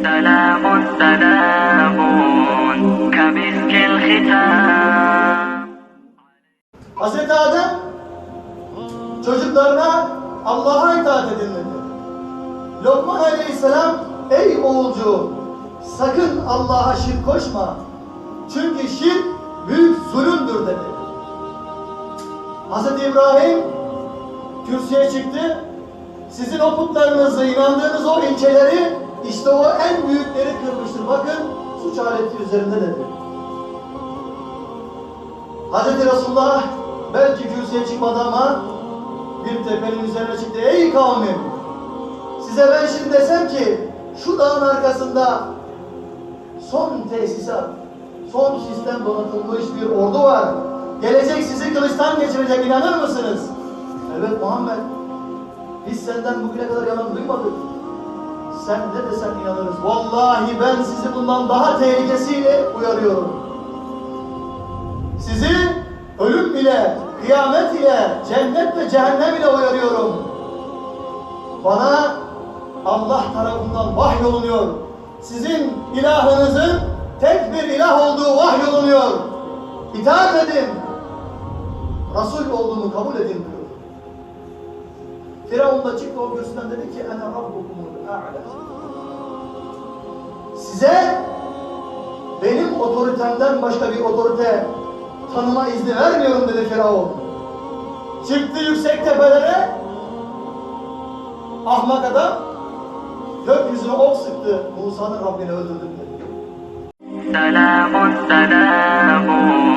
سلام سلام كمسك الختام Hazreti Adem çocuklarına Allah'a itaat edin dedi. Lokman Aleyhisselam ey oğulcu sakın Allah'a şirk koşma. Çünkü şirk büyük zulümdür dedi. Hazreti İbrahim kürsüye çıktı. Sizin o putlarınızı, inandığınız o ilkeleri işte o en büyükleri kırmıştır. Bakın suç aleti üzerinde dedi. Hazreti Resulullah belki kürsüye çıkmadı ama bir tepenin üzerine çıktı. Ey kavmim! Size ben şimdi desem ki şu dağın arkasında son tesisat, son sistem donatılmış bir ordu var. Gelecek sizi kılıçtan geçirecek inanır mısınız? Evet Muhammed. Biz senden bugüne kadar yalan duymadık. Sen ne desen inanırız. Vallahi ben sizi bundan daha tehlikesiyle uyarıyorum. Sizi ölüm ile, kıyamet ile, cennet ve cehennem ile uyarıyorum. Bana Allah tarafından vahyolunuyor. Sizin ilahınızın tek bir ilah olduğu vahyolunuyor. İtaat edin. Resul olduğumu kabul edin diyor. Firavun da çıktı o göğsünden dedi ki ene rabbukumul a'la. Size benim otoritemden başka bir otorite tanıma izni vermiyorum dedi Firavun. Çıktı yüksek tepelere ahmak adam gökyüzüne ok sıktı. Musa'nın Rabbini öldürdüm dedi. Selamun selamun